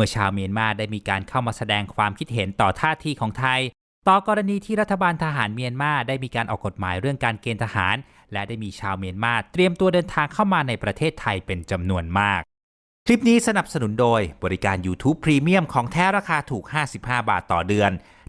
มื่อชาวเมียนมาได้มีการเข้ามาแสดงความคิดเห็นต่อท่าทีของไทย ต่อกรณีที่รัฐบาลทหารเมียนมาได้มีการออกกฎหมายเรื่องการเกณฑ์ทหาร และได้มีชาวเมียนมาเตรียมตัวเดินทางเข้ามาในประเทศไทยเป็นจำนวนมาก คลิปนี้สนับสนุนโดยบริการ YouTube Premium ของแท้ราคาถูก 55 บาทต่อเดือน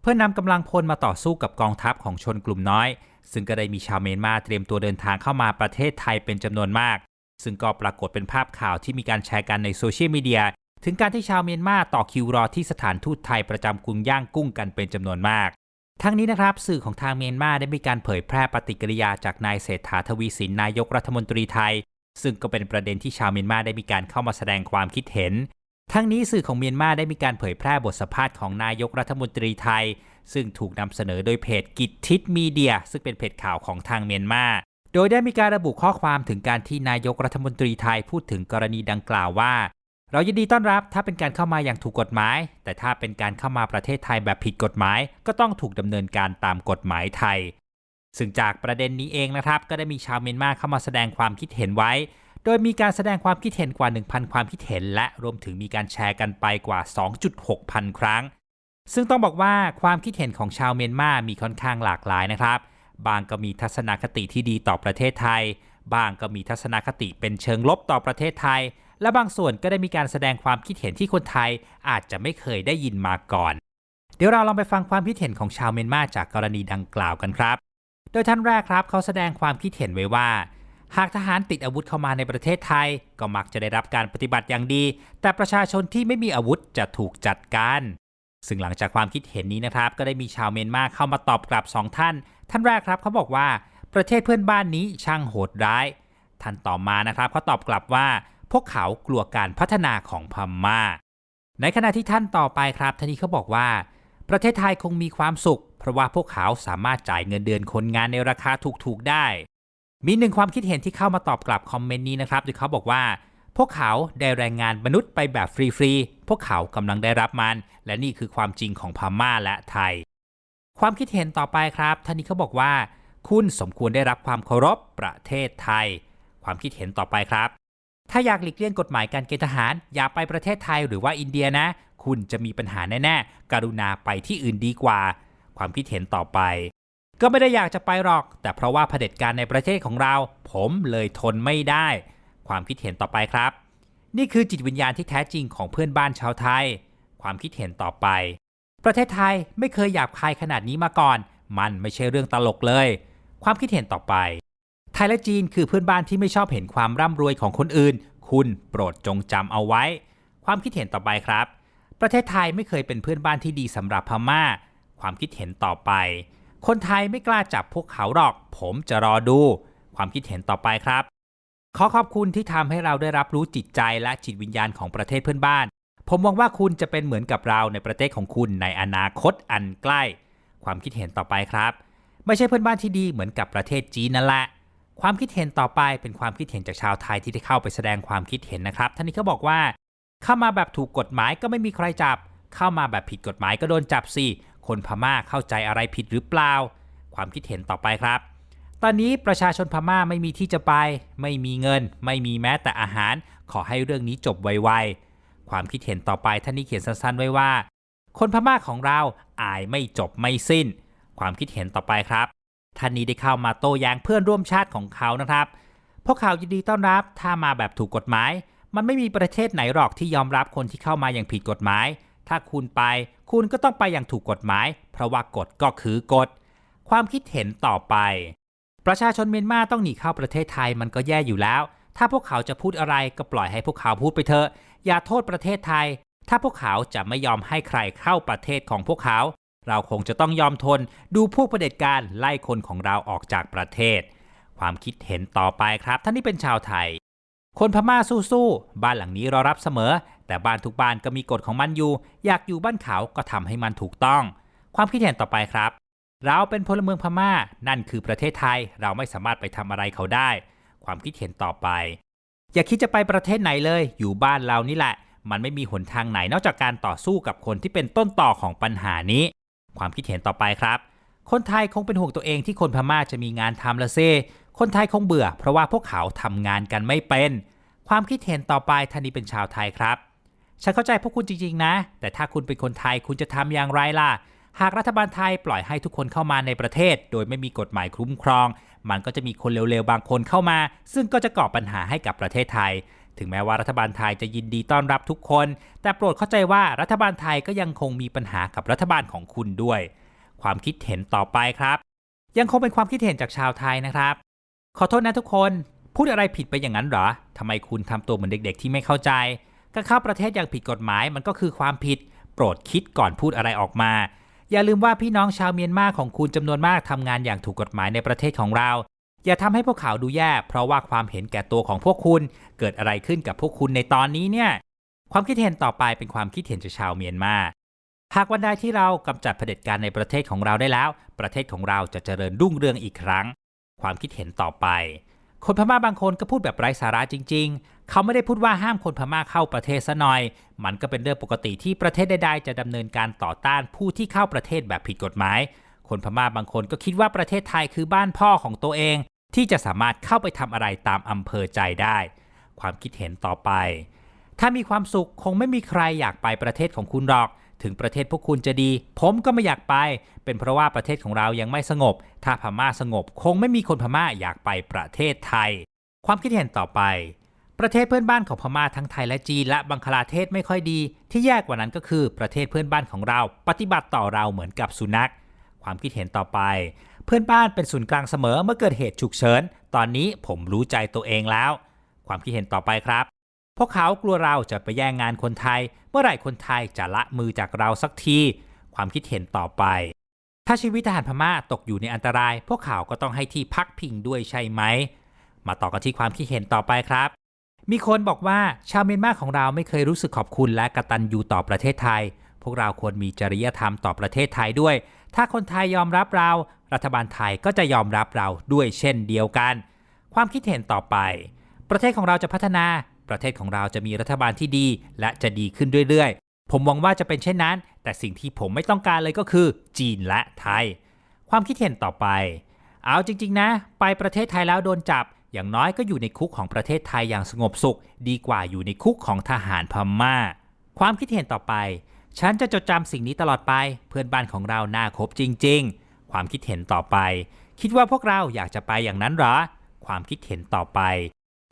เพื่อนำกำลังพลมาต่อสู้กับกองทัพของชนกลุ่มน้อย ซึ่งก็ได้มีชาวเมียนมาเตรียมตัวเดินทางเข้ามาประเทศไทยเป็นจำนวนมาก ซึ่งก็ปรากฏเป็นภาพข่าวที่มีการแชร์กันในโซเชียลมีเดียถึงการที่ชาวเมียนมาต่อคิวรอที่สถานทูตไทยประจำกรุงย่างกุ้งกันเป็นจำนวนมากทั้งนี้นะครับสื่อของทางเมียนมาได้มีการเผยแพร่ปฏิกิริยาจากนายเศรษฐาทวีสินนายกรัฐมนตรีไทย ซึ่งก็เป็นประเด็นที่ชาวเมียนมาได้มีการเข้ามาแสดงความคิดเห็น ทั้งนี้สื่อของเมียนมาได้มีการเผยแพร่บทสัมภาษณ์ของนายกรัฐมนตรีไทย ซึ่งถูกนำเสนอโดยเพจกิจทิศมีเดีย ซึ่งเป็นเพจข่าวของทางเมียนมา โดยได้มีการระบุข้อความถึงการที่นายกรัฐมนตรีไทยพูดถึงกรณีดังกล่าวว่า เรายินดีต้อนรับถ้าเป็นการเข้ามาอย่างถูกกฎหมาย แต่ถ้าเป็นการเข้ามาประเทศไทยแบบผิดกฎหมาย ก็ต้องถูกดำเนินการตามกฎหมายไทย ซึ่งจากประเด็นนี้เองนะครับ ก็ได้มีชาวเมียนมาเข้ามาแสดงความคิดเห็นไว้ ดยมีการแสดงความคิดเห็นกว่า 1,000 ความคิดเห็น และรวมถึงมีการแชร์กันไปกว่า 2.6 พันครั้ง ซึ่งต้องบอกว่าความคิดเห็นของชาวเมียนมามีค่อนข้างหลากหลายนะครับ บางก็มีทัศนคติที่ดีต่อประเทศไทย บางก็มีทัศนคติเป็นเชิงลบต่อประเทศไทย และบางส่วนก็ได้มีการแสดงความคิดเห็นที่คนไทยอาจจะไม่เคยได้ยินมาก่อน เดี๋ยวเราลองไปฟังความคิดเห็นของชาวเมียนมาจากกรณีดังกล่าวกันครับ โดยท่านแรกครับเขาแสดงความคิดเห็นไว้ว่า หากทหารติดอาวุธเข้ามาในประเทศไทย ก็มักจะได้รับการปฏิบัติอย่างดี แต่ประชาชนที่ไม่มีอาวุธจะถูกจัดการ ซึ่งหลังจากความคิดเห็นนี้นะครับ ก็ได้มีชาวเมียนมาเข้ามาตอบกลับสองท่าน ท่านแรกครับเขาบอกว่าประเทศเพื่อนบ้านนี้ช่างโหดร้าย ท่านต่อมานะครับเขาตอบกลับว่า พวกเขากลัวการพัฒนาของพม่า ในขณะที่ท่านต่อไปครับท่านนี้เขาบอกว่า ประเทศไทยคงมีความสุข เพราะว่าพวกเขาสามารถจ่ายเงินเดือนคนงานในราคาถูกๆได้ มีหนึ่งความคิดเห็นที่เข้ามาตอบกลับคอมเมนต์นี้นะครับโดยเขาบอกว่า พวกเขาได้แรงงานมนุษย์ไปแบบฟรีๆ พวกเขากำลังได้รับมัน และนี่คือความจริงของพม่าและไทย ความคิดเห็นต่อไปครับท่านนี้เขาบอกว่า คุณสมควรได้รับความเคารพประเทศไทย ความคิดเห็นต่อไปครับ ถ้าอยากหลีกเลี่ยงกฎหมายการเกณฑ์ทหาร อย่าไปประเทศไทยหรือว่าอินเดียนะ คุณจะมีปัญหาแน่ๆ กรุณาไปที่อื่นดีกว่า ความคิดเห็นต่อไป ก็ไม่ได้อยากจะไปหรอก แต่เพราะว่าเผด็จการในประเทศของเรา ผมเลยทนไม่ได้ ความคิดเห็นต่อไปครับ นี่คือจิตวิญญาณที่แท้จริงของเพื่อนบ้านชาวไทย ความคิดเห็นต่อไป ประเทศไทยไม่เคยหยาบคายขนาดนี้มาก่อน มันไม่ใช่เรื่องตลกเลย ความคิดเห็นต่อไป ไทยและจีนคือเพื่อนบ้านที่ไม่ชอบเห็นความร่ำรวยของคนอื่น คุณโปรดจงจำเอาไว้ ความคิดเห็นต่อไปครับ ประเทศไทยไม่เคยเป็นเพื่อนบ้านที่ดีสำหรับพม่า ความคิดเห็นต่อไป คนไทยไม่กล้าจับพวกเขาหรอก ผมจะรอดู ความคิดเห็นต่อไปครับ ขอขอบคุณที่ทำให้เราได้รับรู้จิตใจและจิตวิญญาณของประเทศเพื่อนบ้าน ผมหวังว่าคุณจะเป็นเหมือนกับเราในประเทศของคุณในอนาคตอันใกล้ ความคิดเห็นต่อไปครับ ไม่ใช่เพื่อนบ้านที่ดีเหมือนกับประเทศจีนนั่นแหละความคิดเห็นต่อไปเป็นความคิดเห็นจากชาวไทยที่ได้เข้าไปแสดงความคิดเห็นนะครับ ท่านนี้เขาบอกว่า เข้ามาแบบถูกกฎหมายก็ไม่มีใครจับ เข้ามาแบบผิดกฎหมายก็โดนจับสิ คนพม่าเข้าใจอะไรผิดหรือเปล่า ความคิดเห็นต่อไปครับ ตอนนี้ประชาชนพม่าไม่มีที่จะไป ไม่มีเงิน ไม่มีแม้แต่อาหาร ขอให้เรื่องนี้จบไวๆ ความคิดเห็นต่อไปท่านนี้เขียนสั้นๆ ไว้ว่า คนพม่าของเราอายไม่จบไม่สิ้น ความคิดเห็นต่อไปครับ ท่านนี้ได้เข้ามาโต้แย้งเพื่อนร่วมชาติของเขานะครับพวกเขายินดีต้อนรับถ้ามาแบบถูกกฎหมาย มันไม่มีประเทศไหนหรอกที่ยอมรับคนที่เข้ามาอย่างผิดกฎหมาย ถ้าคุณไป คุณก็ต้องไปอย่างถูกกฎหมาย เพราะว่ากฎก็คือกฎ ความคิดเห็นต่อไป ประชาชนเมียนมาต้องหนีเข้าประเทศไทยมันก็แย่อยู่แล้ว ถ้าพวกเขาจะพูดอะไรก็ปล่อยให้พวกเขาพูดไปเถอะ อย่าโทษประเทศไทย ถ้าพวกเขาจะไม่ยอมให้ใครเข้าประเทศของพวกเขา เราคงจะต้องยอมทน ดูพวกประเผด็จการไล่คนของเราออกจากประเทศ ความคิดเห็นต่อไปครับ ท่านนี้เป็นชาวไทย คนพม่าสู้ๆ บ้านหลังนี้เรารับเสมอ แต่บ้านทุกบ้านก็มีกฎของมันอยู่ อยากอยู่บ้านเขาก็ทำให้มันถูกต้อง ความคิดเห็นต่อไปครับ เราเป็นพลเมืองพม่า นั่นคือประเทศไทย เราไม่สามารถไปทำอะไรเขาได้ ความคิดเห็นต่อไป อย่าคิดจะไปประเทศไหนเลย อยู่บ้านเรานี่แหละ มันไม่มีหนทางไหนนอกจากการต่อสู้กับคนที่เป็นต้นต่อของปัญหานี้ ความคิดเห็นต่อไปครับ คนไทยคงเป็นห่วงตัวเองที่คนพม่าจะมีงานทำละเซ คนไทยคงเบื่อ เพราะว่าพวกเขาทำงานกันไม่เป็น ความคิดเห็นต่อไปท่านนี้เป็นชาวไทยครับ ฉันเข้าใจพวกคุณจริงๆนะ แต่ถ้าคุณเป็นคนไทยคุณจะทำอย่างไรล่ะ หากรัฐบาลไทยปล่อยให้ทุกคนเข้ามาในประเทศ โดยไม่มีกฎหมายคุ้มครอง มันก็จะมีคนเร็วๆบางคนเข้ามา ซึ่งก็จะก่อปัญหาให้กับประเทศไทย ถึงแม้ว่ารัฐบาลไทยจะยินดีต้อนรับทุกคน แต่โปรดเข้าใจว่ารัฐบาลไทยก็ยังคงมีปัญหากับรัฐบาลของคุณด้วย ความคิดเห็นต่อไปครับ ยังคงเป็นความคิดเห็นจากชาวไทยนะครับ ขอโทษนะทุกคน พูดอะไรผิดไปอย่างนั้นเหรอทำไมคุณทำตัวเหมือนเด็ก ๆ ที่ไม่เข้าใจการเข้าประเทศอย่างผิดกฎหมายมันก็คือความผิด โปรดคิดก่อนพูดอะไรออกมา อย่าลืมว่าพี่น้องชาวเมียนมาของคุณจำนวนมากทำงานอย่างถูกกฎหมายในประเทศของเรา อย่าทำให้พวกเขาดูแย่ เพราะว่าความเห็นแก่ตัวของพวกคุณ เกิดอะไรขึ้นกับพวกคุณในตอนนี้เนี่ย ความคิดเห็นต่อไปเป็นความคิดเห็นจากชาวเมียนมาหากวันใดที่เรากำจัดเผด็จการในประเทศของเราได้แล้ว ประเทศของเราจะเจริญรุ่งเรืองอีกครั้ง ความคิดเห็นต่อไป คนพม่าบางคนก็พูดแบบไร้สาระจริง ๆ เขาไม่ได้พูดว่าห้ามคนพม่าเข้าประเทศซะหน่อย มันก็เป็นเรื่องปกติที่ประเทศใดๆจะดำเนินการต่อต้านผู้ที่เข้าประเทศแบบผิดกฎหมาย คนพม่าบางคนก็คิดว่าประเทศไทยคือบ้านพ่อของตัวเอง ที่จะสามารถเข้าไปทำอะไรตามอำเภอใจได้ ความคิดเห็นต่อไป ถ้ามีความสุขคงไม่มีใครอยากไปประเทศของคุณหรอก ถึงประเทศพวกคุณจะดี ผมก็ไม่อยากไป เป็นเพราะว่าประเทศของเรายังไม่สงบ ถ้าพม่าสงบ คงไม่มีคนพม่าอยากไปประเทศไทย ความคิดเห็นต่อไป ประเทศเพื่อนบ้านของพม่าทั้งไทยและจีนและบังคลาเทศไม่ค่อยดี ที่แย่กว่านั้นก็คือประเทศเพื่อนบ้านของเรา ปฏิบัติต่อเราเหมือนกับสุนัข ความคิดเห็นต่อไป เพื่อนบ้านเป็นศูนย์กลางเสมอเมื่อเกิดเหตุฉุกเฉิน ตอนนี้ผมรู้ใจตัวเองแล้ว ความคิดเห็นต่อไปครับ พวกเขากลัวเราจะไปแย่งงานคนไทย เมื่อไหร่คนไทยจะละมือจากเราสักที ความคิดเห็นต่อไป ถ้าชีวิตทหารพม่าตกอยู่ในอันตราย พวกเขาก็ต้องให้ที่พักพิงด้วยใช่ไหม มาต่อกันที่ความคิดเห็นต่อไปครับ มีคนบอกว่าชาวเมียนมาของเราไม่เคยรู้สึกขอบคุณและกะตัญญูต่อประเทศไทย พวกเราควรมีจริยธรรมต่อประเทศไทยด้วย ถ้าคนไทยยอมรับเรา รัฐบาลไทยก็จะยอมรับเราด้วยเช่นเดียวกัน ความคิดเห็นต่อไป ประเทศของเราจะพัฒนา ประเทศของเราจะมีรัฐบาลที่ดี และจะดีขึ้นเรื่อยๆ ผมหวังว่าจะเป็นเช่นนั้น แต่สิ่งที่ผมไม่ต้องการเลยก็คือ จีนและไทย ความคิดเห็นต่อไป เอาจริงๆนะ ไปประเทศไทยแล้วโดนจับ อย่างน้อยก็อยู่ในคุกของประเทศไทยอย่างสงบสุข ดีกว่าอยู่ในคุกของทหารพม่า ความคิดเห็นต่อไป ฉันจะจดจำสิ่งนี้ตลอดไป เพื่อนบ้านของเราน่าคบจริง ๆ ความคิดเห็นต่อไป คิดว่าพวกเราอยากจะไปอย่างนั้นหรอความคิดเห็นต่อไป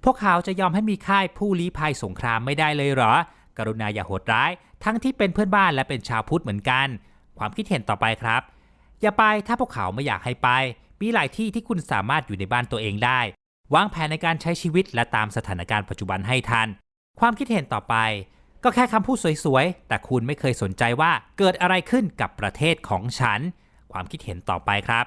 พวกเขาจะยอมให้มีค่ายผู้ลี้ภัยสงครามไม่ได้เลยเหรอ กรุณาอย่าโหดร้าย ทั้งที่เป็นเพื่อนบ้านและเป็นชาวพุทธเหมือนกัน ความคิดเห็นต่อไปครับ อย่าไปถ้าพวกเขาไม่อยากให้ไป มีหลายที่ที่คุณสามารถอยู่ในบ้านตัวเองได้ วางแผนในการใช้ชีวิตและตามสถานการณ์ปัจจุบันให้ทัน ความคิดเห็นต่อไป ก็แค่คำพูดสวยๆ แต่คุณไม่เคยสนใจว่าเกิดอะไรขึ้นกับประเทศของฉัน ความคิดเห็นต่อไปครับ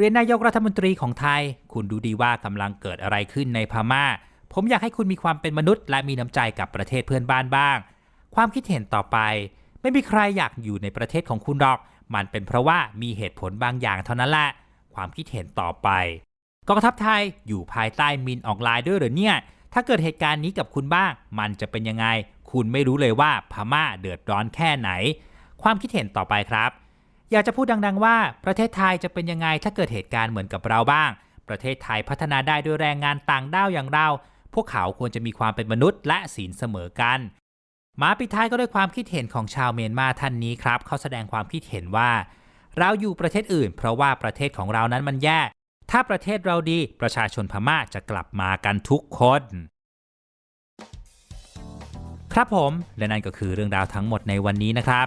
เรียนนายกรัฐมนตรีของไทย คุณดูดีว่ากำลังเกิดอะไรขึ้นในพม่า ผมอยากให้คุณมีความเป็นมนุษย์ และมีน้ำใจกับประเทศเพื่อนบ้านบ้าง ความคิดเห็นต่อไป ไม่มีใครอยากอยู่ในประเทศของคุณหรอก มันเป็นเพราะว่ามีเหตุผลบางอย่างเท่านั้นแหละ ความคิดเห็นต่อไปกองทัพไทยอยู่ภายใต้มินออกไลน์ด้วยหรือเนี่ย ถ้าเกิดเหตุการณ์นี้กับคุณบ้าง มันจะเป็นยังไง คุณไม่รู้เลยว่าพม่าเดือดร้อนแค่ไหน ความคิดเห็นต่อไปครับ อยากจะพูดดังๆว่า ประเทศไทยจะเป็นยังไงถ้าเกิดเหตุการณ์เหมือนกับเราบ้าง ประเทศไทยพัฒนาได้ด้วยแรงงานต่างด้าวอย่างเรา พวกเขาควรจะมีความเป็นมนุษย์และศีลเสมอกันมาปิดท้ายก็ด้วยความคิดเห็นของชาวเมียนมาท่านนี้ครับเขาแสดงความคิดเห็นว่า เราอยู่ประเทศอื่น เพราะว่าประเทศของเรานั้นมันแย่ ถ้าประเทศเราดีประชาชนพม่าจะกลับมากันทุกคน ครับผมและนั่นก็คือเรื่องราวทั้งหมดในวันนี้นะครับ